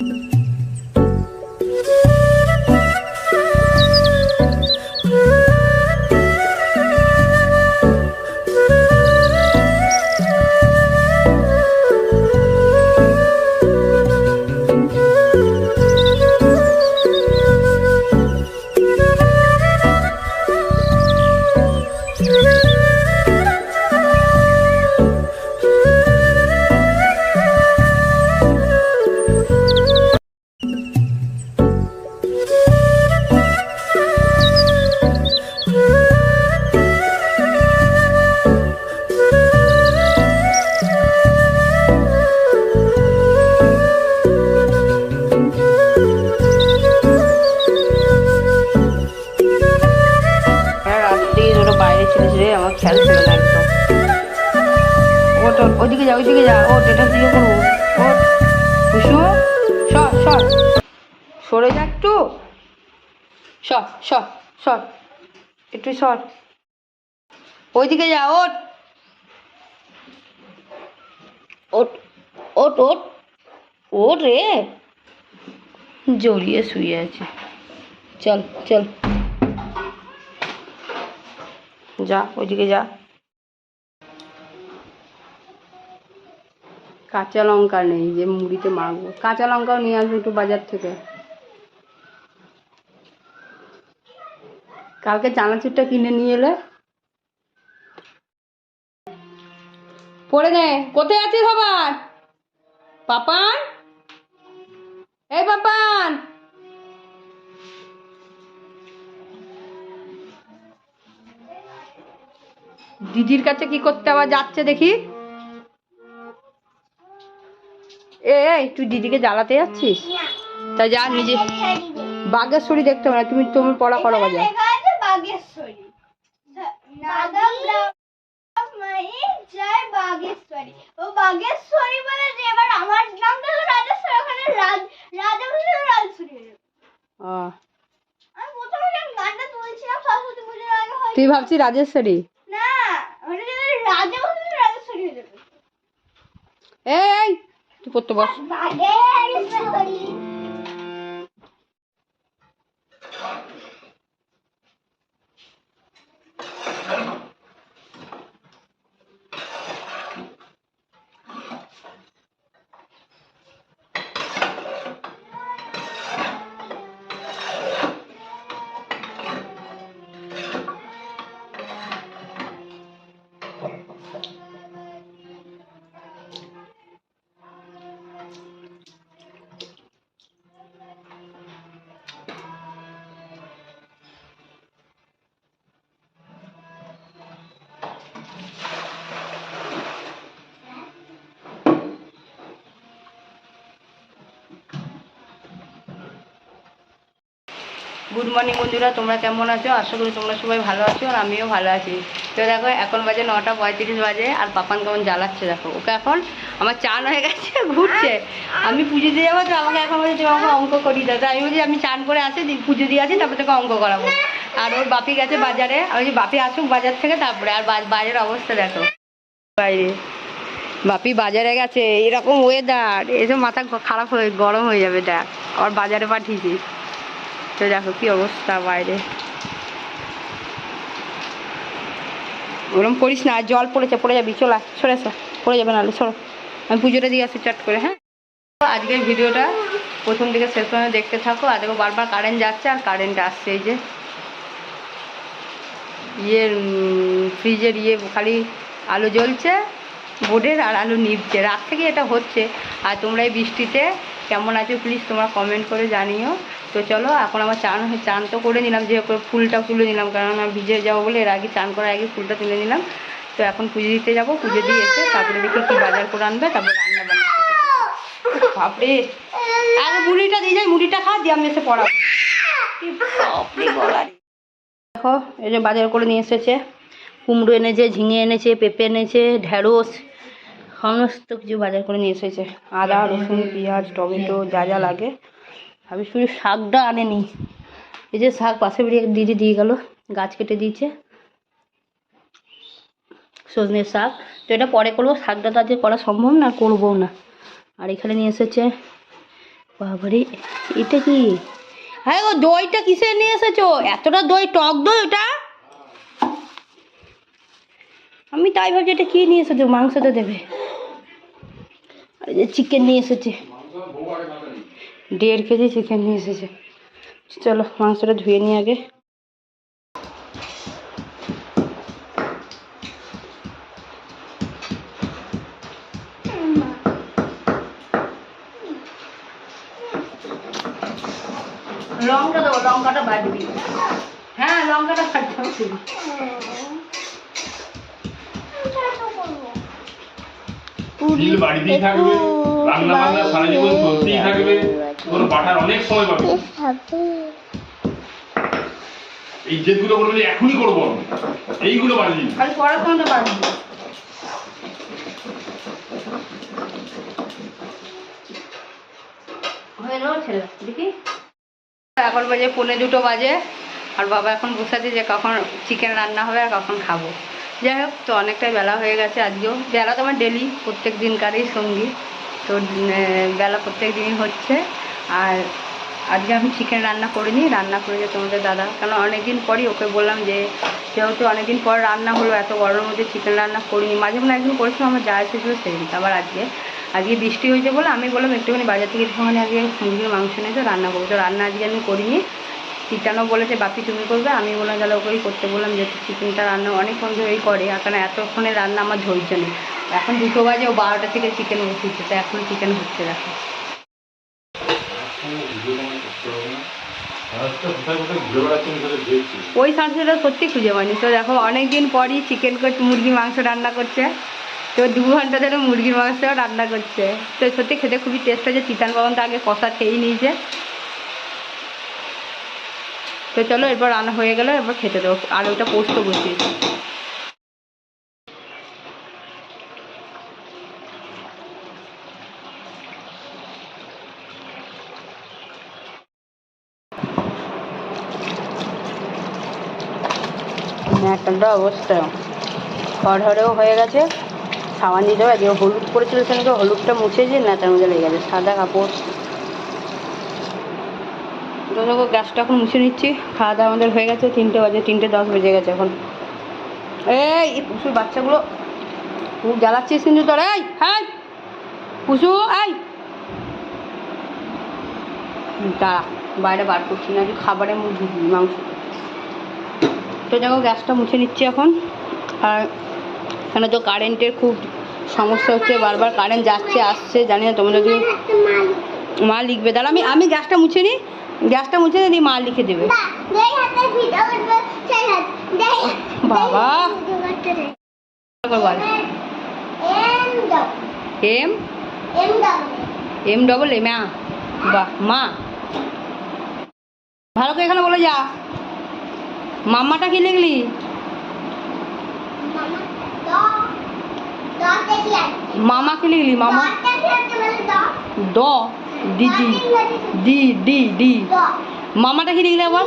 হ্যাঁ যা দিকে করব। ওট কুসু সর সর সরে যা একটু। সর সর সর একটু সর। ওইদিকে যা ওট ওট ওট ওট ওট রে। জড়িয়ে শুয়ে আছে। চল চল। যা, ওইদিকে যা। কাঁচা লঙ্কা নেই, যে মুড়িতে মাখবো। কাঁচা লঙ্কাও নিয়ে আসব একটু বাজার থেকে। কালকে চানাচুরটা কিনে নিয়ে এলে। পড়ে নে, কোথায় আছিস সবার পাপান? এই পাপান! দিদির কাছে কি করতে আবার যাচ্ছে দেখি? এই, তুই দিদিকে জ্বালাতে যাচ্ছিস? তা যা নিজে। বাগেশ্বরী দেখতে হবে না তুমি তুমি পড়া করো বাজা বাগেশ্বরী। জয় বাগেশ্বরী ও বাগেশ্বরী বলে যে এবার আমার নামটা হলো রাজেশ্বরী ওখানে রাজ রাজা বলে রাজেশ্বরী হয়ে যাবে। ও, আমি প্রথমে যখন গানটা তুলছিলাম সরস্বতী পুজোর আগে হয় তুই ভাবছি রাজেশ্বরী না ওটা যে রাজা বলে রাজেশ্বরী হয়ে যাবে এই এই, তুই পড়তে বস গুড মর্নিং বন্ধুরা, তোমরা কেমন আছো? আশা করি তোমরা সবাই ভালো আছো আর আমিও ভালো আছি। তো দেখো, এখন বাজে নটা পঁয়ত্রিশ বাজে আর পাপান কেমন জ্বালাচ্ছে দেখো। ওকে এখন আমার চান হয়ে গেছে, ঘুরছে। আমি পুজো দিয়ে যাব তো, আমাকে এখন বলছে আমাকে অঙ্ক করি তো আমি বলছি, আমি চান করে আসি পুজো দিয়ে আসি, তারপর তোকে অঙ্ক করাবো। আর ওর বাপি গেছে বাজারে। আমি বাপি আসুক বাজার থেকে তারপরে, আর বাজারের অবস্থা দেখো। বাইরে। বাপি বাজারে গেছে, এরকম ওয়েদার এসব মাথা খারাপ হয়ে গরম হয়ে যাবে, দেখ। আবার বাজারে পাঠিয়েছি। তো দেখো কি অবস্থা বাইরে। ওরম করিস না জল পড়েছে, পড়ে যাবি, চলা সরে এসো পড়ে যাবে নাহলে, সরো। আমি পুজোটা দিয়ে আসি, চট করে হ্যাঁ? আজকের ভিডিওটা প্রথম থেকে শেষ পর্যন্ত দেখতে থাকো, আর দেখো বারবার কারেন্ট যাচ্ছে, আর কারেন্ট আসছে এই যে। ইয়ে ফ্রিজের ইয়ে খালি আলো জ্বলছে, বোর্ডের আর আলো নিভছে। রাত থেকে এটা হচ্ছে, আর তোমরা এই বৃষ্টিতে কেমন আছো প্লিজ তোমরা কমেন্ট করে জানিও। তো চলো, এখন আমার চান চান তো করে নিলাম, যে ফুলটা তুলে নিলাম, কারণ আমি ভিজে যাব বলে এর আগে চান করার আগে ফুলটা তুলে নিলাম। তো এখন পুজো দিতে যাব, পুজো দিয়ে এসে তারপরে দেখি কি বাজার করে আনবে, তারপরে রান্না বান্না। বাপরে! আগে মুড়িটা দিয়ে যাই, মুড়িটা খা, দিয়ে আমি এসে পড়াবো। দেখো, এই যে বাজার করে নিয়ে এসেছে। কুমড়ো এনেছে, ঝিঙে এনেছে, পেঁপে এনেছে, ঢেঁড়স, সমস্ত কিছু বাজার করে নিয়ে এসেছে। আদা, রসুন, পেঁয়াজ, টমেটো, যা যা লাগে। আমি শুধু শাকটা আনেনি। এই যে শাক পাশে বেরিয়ে দিদি দিয়ে গেল, গাছ কেটে দিয়েছে। সজনের শাক। তো এটা পরে করব, শাকটা তো আজকে করা সম্ভব না করব না। আর এখানে নিয়ে এসেছে, বাবারে, এটা কি? হ্যাঁ ও দইটা কিসে নিয়ে এসেছ? এতটা দই, টক দই ওটা? আমি তাই ভাবছি, এটা কি নিয়ে এসেছ? মাংসটা দেবে। আর যে চিকেন নিয়ে এসেছে। দেড় কেজি চিকেন নিয়ে এসেছে। চলো মাংসটা ধুয়ে নিই আগে। লঙ্কা দেবো লঙ্কাটা বাড়বি হ্যাঁ লঙ্কাটা কাটতে হবে বাড়িতেই থাকবে। রান্না বান্না সারা জীবন চলতেই থাকবে। তোর বাটার অনেক সময় পাবে এই জেদগুলো করবে এখনই করব এইগুলো বাড়ি হয়ে গেল ছেলে। দেখি। এখন বাজে পৌনে দুটো বাজে। আর বাবা এখন বসে আছে যে কখন চিকেন রান্না হবে আর কখন খাব। যাই হোক তো অনেকটাই বেলা হয়ে গেছে আজকেও। বেলা তো আমার ডেলি প্রত্যেক দিনকারই সঙ্গী। তো বেলা প্রত্যেক দিনই হচ্ছে। আর আজকে আমি চিকেন রান্না করিনি, রান্না করেছে তোমাদের দাদা কারণ অনেকদিন পরই ওকে বললাম যে, যেহেতু অনেকদিন পর রান্না হলো, এত গরমের মধ্যে চিকেন রান্না করিনি। মাঝে মাঝে একদিন করেছিলাম, আমার যা এসেছিল সেদিন আবার আজকে আজকে বৃষ্টি হয়েছে বলে আমি বললাম, একটুখানি বাজার থেকে একটুখানি আজকে মুরগির মাংস নিয়েছে রান্না করব। তো রান্না আজকে আমি করিনি। চিটানো বলেছে, বাপি তুমি করবে? আমি বললাম, তাহলে ওকেই করতে বললাম যেহেতু চিকেনটা রান্না অনেকক্ষণ ধরেই করে, আর কারণ এতক্ষণে রান্না আমার ধৈর্য নেই। এখন দুটো বাজে, ও বারোটা থেকে চিকেন বসিয়েছে তো এখন চিকেন হচ্ছে দেখো। ওই সানসেটা সত্যি খুঁজে পাইনি। তো দেখো অনেক দিন পরই চিকেন মুরগির মাংস রান্না করছে। তো দু ঘণ্টা ধরে মুরগির মাংস রান্না করছে। তো সত্যি খেতে খুবই টেস্ট হয়েছে। চিতান বাবন তো আগে কষা খেয়েই নিয়েছে। তো চলো, এরপর রান্না হয়ে গেলে, এরপর খেতে দেবো। আর ওটা পোস্ত বসিয়েছি। ন্যাটালটা অবস্থা। খড়হরেও হয়ে গেছে। সাবান দিতে হবে যে হলুদ পড়েছিল সেখানে হলুদটা মুছে দিয়ে ন্যাটার মধ্যে লেগে গেছে, সাদা কাপড়। তো দেখো গ্যাসটা এখন মুছে নিচ্ছি। খাওয়া দাওয়া আমাদের হয়ে গেছে, তিনটে বাজে, তিনটে দশ বেজে গেছে এখন। এই পুষুর বাচ্চাগুলো খুব জ্বালাচ্ছিস কিন্তু তোর, এই হ্যাঁ পুষু এই। দাঁড়া, বাইরে বার করছি না যে খাবারে মুখ মাংস। তো দেখো গ্যাসটা মুছে নিচ্ছি এখন। আর এখানে তো কারেন্টের খুব সমস্যা হচ্ছে বারবার কারেন্ট যাচ্ছে আসছে জানি না তোমরা যদি মা লিখবে। দাঁড়া আমি আমি গ্যাসটা মুছে নিই গ্যাসটা মুছে নিই মা লিখে দেবে। বাবা। M M? ডবল এম মা। ভালো করে এখানে বলে যা। মাম্মাটা কি লিখলি? মামা কি লিখলি মামা দ দিদি ডি ডি ডি মামাটা কি লিখলি আবার?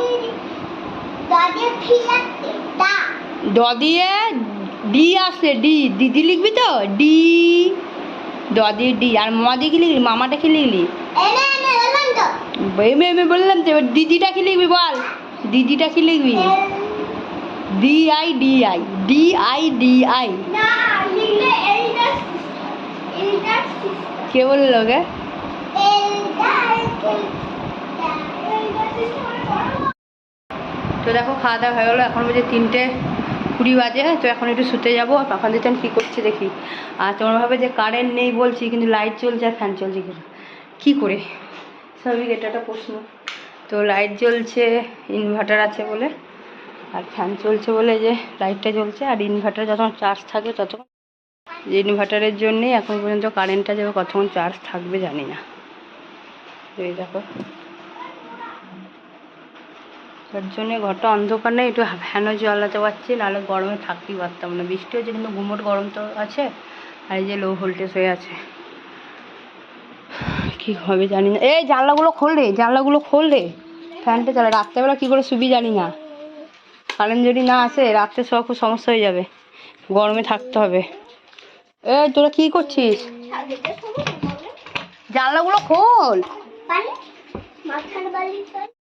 ড দিয়ে ডি আসছে ডি দিদি লিখবি তো? ডি ড দিয়ে ডি। আর মামা দিয়ে কি লিখলি? মামাটা কি লিখলি? এমে এমে বললাম তো। এবার দিদিটা কি লিখবি বল? দিদিটা কি লিখবি? D I D I D I D I কে বলল গে তো দেখো খাওয়া দাওয়া হয়ে গেলো এখন বাজে তিনটে কুড়ি বাজে তো এখন একটু শুতে যাব আর পাপা দিতেন কী করছে দেখি। আর তোমার ভাবে যে কারেন্ট নেই বলছি কিন্তু লাইট চলছে আর ফ্যান চলছে কি কী করে? স্বাভাবিক এটা একটা প্রশ্ন। তো লাইট জ্বলছে ইনভার্টার আছে বলে। আর ফ্যান চলছে বলে যে লাইটটা জ্বলছে, আর ইনভার্টার যতক্ষণ চার্জ থাকে ততক্ষণ যে ইনভার্টারের জন্যেই এখন পর্যন্ত কারেন্টটা যাবে কতক্ষণ চার্জ থাকবে জানি না। এই দেখো। তার জন্যে ঘরটা অন্ধকার নেই, একটু ফ্যানও জ্বালাতে পারছি, নাহলে গরমে থাকতেই পারতাম না। বৃষ্টি হচ্ছে কিন্তু ঘুমোট গরম তো আছে, আর এই যে লো ভোল্টেজ হয়ে আছে। কি হবে জানি না। এই জানলাগুলো খোল রে, জানলাগুলো খোল রে। ফ্যানটা চালা, রাত্রেবেলা কী করে শুবি জানি না। কারেন্ট যদি না আসে, রাত্রে সব খুব সমস্যা হয়ে যাবে। গরমে থাকতে হবে। এ তোরা কি করছিস? জানলাগুলো খোল।